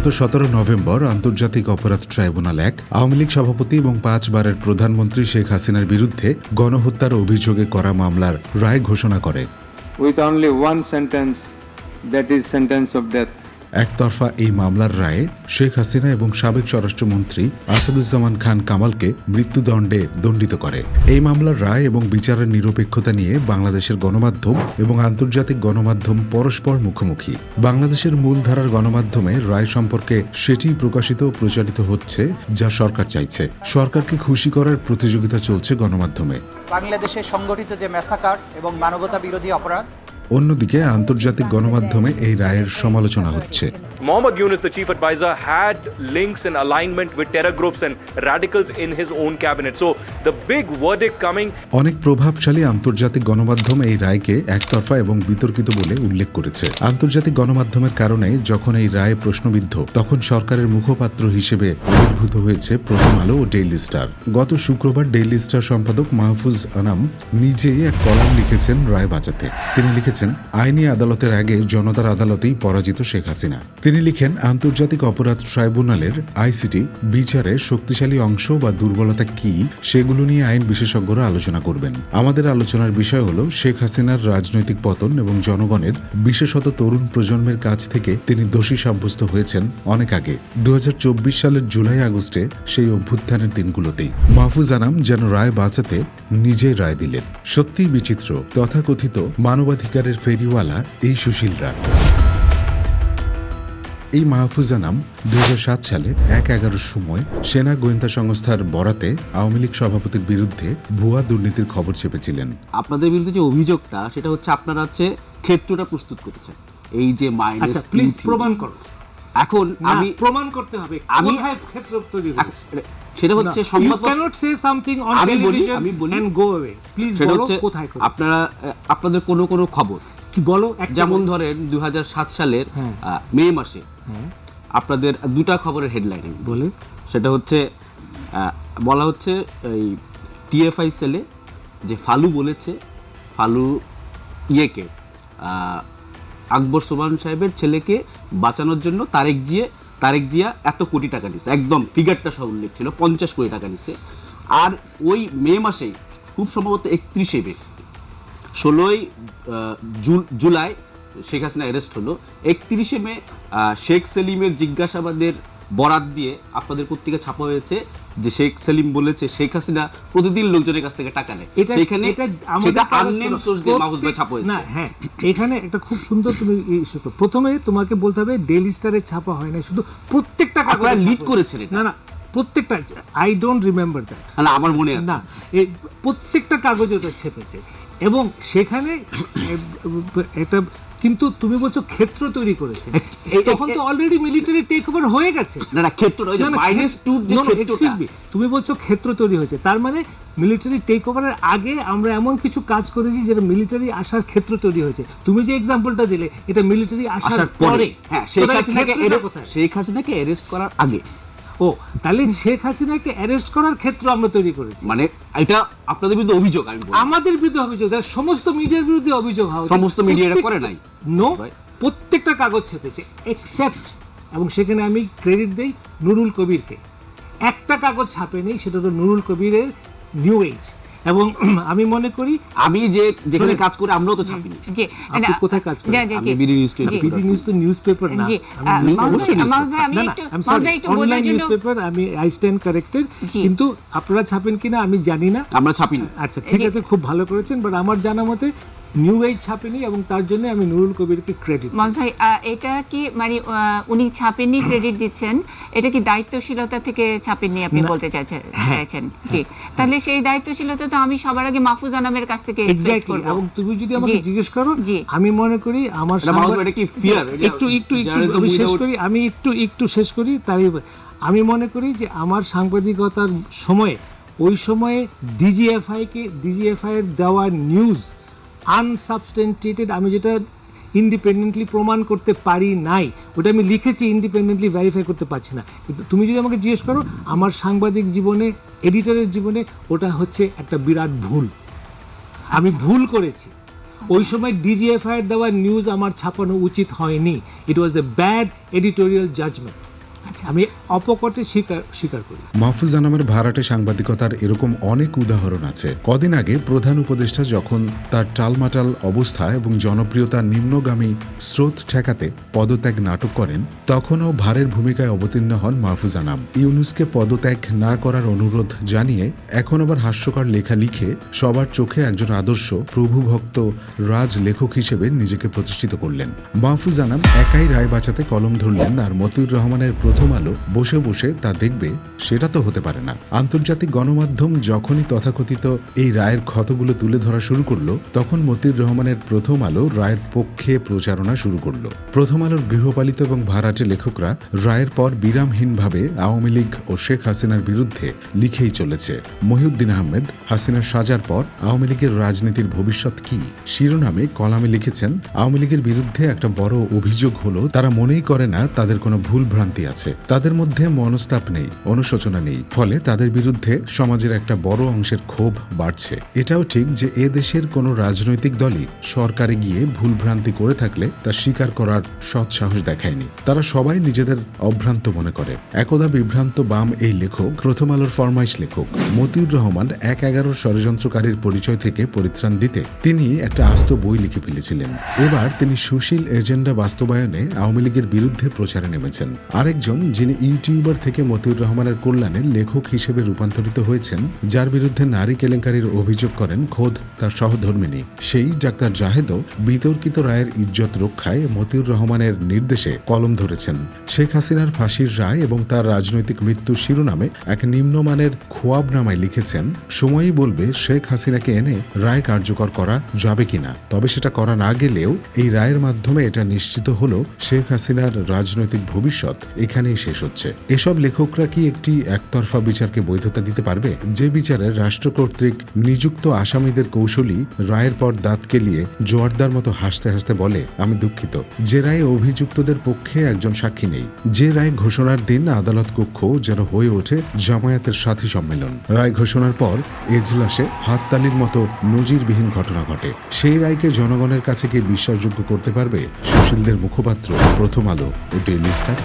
গত সতেরো নভেম্বর আন্তর্জাতিক অপরাধ ট্রাইব্যুনাল এক, আওয়ামী লীগ সভাপতি এবং পাঁচবারের প্রধানমন্ত্রী শেখ হাসিনার বিরুদ্ধে গণহত্যার অভিযোগে করা মামলার রায় ঘোষণা করে with only one sentence that is sentence of death. একতরফা এই মামলার রায়ে শেখ হাসিনা এবং সাবেক স্বরাষ্ট্রমন্ত্রী আসাদুজ্জামান খান কামালকে মৃত্যুদণ্ডে দণ্ডিত করে। এই মামলার রায় এবং বিচারের নিরপেক্ষতা নিয়ে বাংলাদেশের গণমাধ্যম এবং আন্তর্জাতিক গণমাধ্যম পরস্পর মুখোমুখি। বাংলাদেশের মূলধারার গণমাধ্যমে রায় সম্পর্কে সেটিই প্রকাশিত ও প্রচারিত হচ্ছে যা সরকার চাইছে। সরকারকে খুশি করার প্রতিযোগিতা চলছে গণমাধ্যমে। বাংলাদেশে সংগঠিত যে ম্যাসাকার এবং মানবতা বিরোধী অপরাধ অন্যদিকে আন্তর্জাতিক গণমাধ্যমে এই রায়ের সমালোচনা হচ্ছে। Mohammad Yunus, the chief advisor, had links and alignment with terror groups and radicals in his own cabinet. So the big verdict coming অনেক প্রভাবশালী আন্তর্জাতিক গণমাধ্যম এই রায়কে একতরফা এবং বিতর্কিত বলে উল্লেখ করেছে। আন্তর্জাতিক গণমাধ্যমের কারণে যখন এই রায় প্রশ্নবিদ্ধ তখন সরকারের মুখপাত্র হিসেবে আবির্ভূত হয়েছে প্রথম আলো ও ডেইলি স্টার। গত শুক্রবার ডেইলি স্টার সম্পাদক মাহফুজ আনাম নিজেই এক কলাম লিখেছেন রায় বাঁচাতে। তিনি লিখেছেন আইনি আদালতের আগে জনতার আদালতেই পরাজিত শেখ হাসিনা। তিনি লিখেন, আন্তর্জাতিক অপরাধ ট্রাইব্যুনালের আইসিটি বিচারে শক্তিশালী অংশ বা দুর্বলতা কি, সেগুলো নিয়ে আইন বিশেষজ্ঞরা আলোচনা করবেন। আমাদের আলোচনার বিষয় হলো, শেখ হাসিনার রাজনৈতিক পতন এবং জনগণের বিশেষত তরুণ প্রজন্মের কাছ থেকে তিনি দোষী সাব্যস্ত হয়েছেন অনেক আগে। দু হাজার চব্বিশ সালের জুলাই আগস্টে সেই অভ্যুত্থানের দিনগুলোতেই। মাহফুজ আনাম যেন রায় বাঁচাতে নিজেই রায় দিলেন। সত্যিই বিচিত্র, তথাকথিত, মানবাধিকারের ফেরিওয়ালা এই সুশীলরা। এই মাহফুজ আনাম দুই সালে এক এগারোর সময় সেনা গোয়েন্দা সংস্থার বরাতে আওয়ামী লীগ সভাপতির বিরুদ্ধে ভুয়া দুর্নীতির খবর চেপেছিলেন। আপনাদের বিরুদ্ধে যে অভিযোগটা সেটা হচ্ছে আপনারা হচ্ছে ক্ষেত্রটা প্রস্তুত করেছেন। এই যে মাইনাস আচ্ছা প্লিজ প্রমাণ করো। এখন আমি প্রমাণ করতে হবে। আমি- ক্ষেত্র তৈরি সেটা হচ্ছে you cannot say something on আমি বলি টেলিভিশন আমি বলি এন্ড গো অ্যাওয়ে প্লিজ সেটা বলো হচ্ছে কোথায় আপনারা আপনাদের কোনো কোনো খবর। বলো? যেমন ধরেন দু হাজার সাত সালের হ্যাঁ। মে মাসে আপনাদের দুটা খবরের হেডলাইন বলে। সেটা হচ্ছে বলা হচ্ছে এই টিএফআই সেলে যে ফালু বলেছে ফালু ইয়েকে আকবর সোবান সাহেবের ছেলেকে বাঁচানোর জন্য তারেক জিয়ে তারেক জিয়া এত কোটি টাকা নিছে। একদম ফিগারটা সব উল্লেখ ছিল পঞ্চাশ কোটি টাকা নিছে। আর ওই মে মাসেই খুব সম্ভবত একত্রিশে মে ষোলোই জুলাই শেখ হাসিনা অ্যারেস্ট হলো। একত্রিশে মে শেখ সেলিমের জিজ্ঞাসাবাদের বরাত দিয়ে আপনাদের পত্রিকা ছাপা হয়েছে যে শেখ সেলিম বলেছে শেখ হাসিনা প্রতিদিন লোকজনের কাছ থেকে টাকা নেয়। এটা সেখানে এটা সেটা আননেম সোর্স দিয়ে মাহফুজ ভাই ছাপা হয়েছে। না হ্যাঁ এখানে একটা খুব সুন্দর তুমি প্রথমে তোমাকে বলতে হবে ডেইলি স্টারে ছাপা হয় না শুধু প্রত্যেকটা কাগজে লিড করেছেন না না প্রত্যেকটা আই ডোন্ট রিমেম্বার দ্যাট না আমার মনে আছে। না প্রত্যেকটা কাগজে ওটা ছেপেছে। এবং সেখানে এটা কিন্তু তুমি বলছো ক্ষেত্র তৈরি করেছে। তখন তো অলরেডি মিলিটারি টেক ওভার হয়ে গেছে। না না না, মাইনাস ক্ষেত্র- টু তুমি বলছো ক্ষেত্র তৈরি হয়েছে। তার মানে মিলিটারি টেক ওভারের আগে আমরা এমন কিছু কাজ করেছি যেটা মিলিটারি আসার ক্ষেত্র তৈরি হয়েছে। তুমি যে এক্সাম্পলটা দিলে এটা মিলিটারি আসার পরে। হ্যাঁ শেখ হাসিনাকে শেখ হাসিনাকে অ্যারেস্ট করার আগে ও তাহলে শেখ হাসিনাকে অ্যারেস্ট করার ক্ষেত্র আমরা তৈরি করেছি। মানে এটা আপনাদের বিরুদ্ধে অভিযোগ আমি আমাদের বিরুদ্ধে অভিযোগ সমস্ত মিডিয়ার বিরুদ্ধে অভিযোগ হয় সমস্ত মিডিয়া করে নাই। নো. প্রত্যেকটা কাগজ ছেপেছে এক্সেপ্ট এবং সেখানে আমি ক্রেডিট দেই নুরুল কবিরকে। একটা কাগজ ছাপে নেই সেটা তো নুরুল কবিরের নিউ এজ এবং আমি মনে করি আমি যে যেখানে। কাজ করি আমরাও তো ছাপিনি। জি আপনি কোথায় কাজ করেন? আমি BD news twenty BD news তো নিউজপেপার না। আমি অবশ্যই ভাই, news মাহমুদ ভাই, paper। আমি না, না, একটু- I'm মাহমুদ sorry, ভাই একটু online বোঝার জন্য- newspaper, আমি আই স্ট্যান্ড কারেক্টেড কিন্তু আপনারা ছাপেন কিনা আমি জানি না। আমরা ছাপিনি। আচ্ছা ঠিক আছে খুব ভালো করেছেন বাট আমার জানা মতে নিউ এজ ছাপেনি এবং তার জন্য আমি নুরুল কবিরকে ক্রেডিট মল ভাই এটা কি মানে উনি ছাপেননি ক্রেডিট দিচ্ছেন? এটা কি দায়িত্বশীলতা থেকে ছাপেননি আপনি বলতে চাইছেন হ্যাঁ। জি। তাহলে সেই দায়িত্বশীলতা তো আমি সবার আগে মাহফুজ আনামের কাছ থেকে এক্স্যাক্টলি এবং তুমি যদি আমাকে জিজ্ঞেস করো। আমি মনে করি আমার এটা কি? এটা একটু একটু একটু শেষ করি আমি একটু একটু শেষ করি তাই আমি মনে করি যে আমার সাংবাদিকতার সময়ে ওই সময়ে ডিজিএফআই কে ডিজিএফআই এর দেওয়া নিউজ আনসাবস্টেন্টেটেড আমি যেটা ইন্ডিপেন্ডেন্টলি প্রমাণ করতে পারি নাই ওটা আমি লিখেছি ইন্ডিপেন্ডেন্টলি ভেরিফাই করতে পারছি না। কিন্তু তুমি যদি আমাকে জিজ্ঞেস করো আমার সাংবাদিক জীবনে এডিটরের জীবনে ওটা হচ্ছে একটা বিরাট ভুল। আমি ভুল করেছি। ওই সময় ডিজিএফআইয়ের দেওয়া নিউজ আমার ছাপানো উচিত হয়নি। It was a bad editorial judgement আচ্ছা। আমি অপকটে স্বীকার স্বীকার করি। মাহফুজ আনামের ভাড়াটে সাংবাদিকতার এরকম অনেক উদাহরণ আছে। কদিন আগে প্রধান উপদেষ্টা যখন তার টালমাটাল অবস্থা এবং জনপ্রিয়তা নিম্নগামী স্রোত ঠেকাতে পদত্যাগ নাটক করেন, তখনও ভারের ভূমিকায় অবতীর্ণ হন মাহফুজ আনাম। ইউনুসকে পদত্যাগ না করার অনুরোধ জানিয়ে এখন আবার হাস্যকর লেখা লিখে সবার চোখে একজন আদর্শ প্রভুভক্ত রাজ লেখক হিসেবে নিজেকে প্রতিষ্ঠিত করলেন। মাহফুজ আনাম একাই রায় বাঁচাতে কলম ধরলেন আর মতিউর রহমানের প্রথম আলো বসে বসে তা দেখবে, সেটা তো হতে পারে না। আন্তর্জাতিক গণমাধ্যম যখনই তথাকথিত এই রায়ের ক্ষতগুলো তুলে ধরা শুরু করল, তখন মতির রহমানের প্রথম আলো রায়ের পক্ষে প্রচারণা শুরু করল। প্রথম আলোর গৃহপালিত এবং ভাড়াটে লেখকরা রায়ের পর বিরামহীনভাবে আওয়ামী লীগ ও শেখ হাসিনার বিরুদ্ধে লিখেই চলেছে, মহিউদ্দিন আহমেদ হাসিনার সাজার পর আওয়ামী লীগের রাজনীতির ভবিষ্যৎ কি? শিরোনামে কলামে লিখেছেন, আওয়ামী লীগের বিরুদ্ধে একটা বড় অভিযোগ হলো, তারা মনেই করে না তাদের কোনো ভুল ভ্রান্তি আছে। তাদের মধ্যে মনস্তাপ নেই, অনুশোচনা নেই। ফলে তাদের বিরুদ্ধে সমাজের একটা বড় অংশের ক্ষোভ বাড়ছে। এটাও ঠিক যে এ দেশের কোনো রাজনৈতিক দলই সরকারে গিয়ে ভুল ভ্রান্তি করে থাকলে তা স্বীকার করার সৎ সাহস দেখায়নি। তারা সবাই নিজেদের অভ্রান্ত মনে করে। একদা বিভ্রান্ত বাম এই লেখক, প্রথম আলোর ফরমাইশ লেখক। মতিউর রহমান এক এগারোর ষড়যন্ত্রকারীর পরিচয় থেকে পরিত্রাণ দিতে তিনি একটা আস্ত বই লিখে ফেলেছিলেন। এবার তিনি সুশীল এজেন্ডা বাস্তবায়নে আওয়ামী লীগের বিরুদ্ধে প্রচারে নেমেছেন। আরেকজন যিনি ইউটিউবার থেকে মতিউর রহমানের কল্যাণে লেখক হিসেবে রূপান্তরিত হয়েছেন, যার বিরুদ্ধে নারী কেলেঙ্কারির অভিযোগ করেন খোদ তার সহধর্মিনী। সেই ডাক্তার জাহেদও বিতর্কিত রায়ের ইজ্জত রক্ষায় মতিউর রহমানের নির্দেশে কলম ধরেছেন। শেখ হাসিনার ফাঁসির রায় এবং তার রাজনৈতিক মৃত্যু শিরোনামে এক নিম্নমানের খোয়াবনামায় লিখেছেন, সময়ই বলবে শেখ হাসিনাকে এনে রায় কার্যকর করা যাবে কিনা তবে সেটা করা না গেলেও এই রায়ের মাধ্যমে এটা নিশ্চিত হলো শেখ হাসিনার রাজনৈতিক ভবিষ্যৎ। এখানেই শেষ হচ্ছে। এসব লেখকরা কি একটি একতরফা বিচারকে বৈধতা দিতে পারবে? যে বিচারে রাষ্ট্র কর্তৃক নিযুক্ত আসামিদের কৌশলী রায়ের পর দাঁত কেলিয়ে জোয়ারদার মতো হাসতে হাসতে বলে, আমি দুঃখিত। যে রায়ে অভিযুক্তদের পক্ষে একজন সাক্ষী নেই। যে রায় ঘোষণার দিন আদালত কক্ষ যেন হয়ে ওঠে জামায়াতের সাথী সম্মেলন। রায় ঘোষণার পর এজলাসে হাততালির মতো নজিরবিহীন ঘটনা ঘটে। সেই রায়কে জনগণের কাছে কি বিশ্বাসযোগ্য করতে পারবে? সুশীলদের মুখপাত্র প্রথম আলো ও ডেইলি স্টার।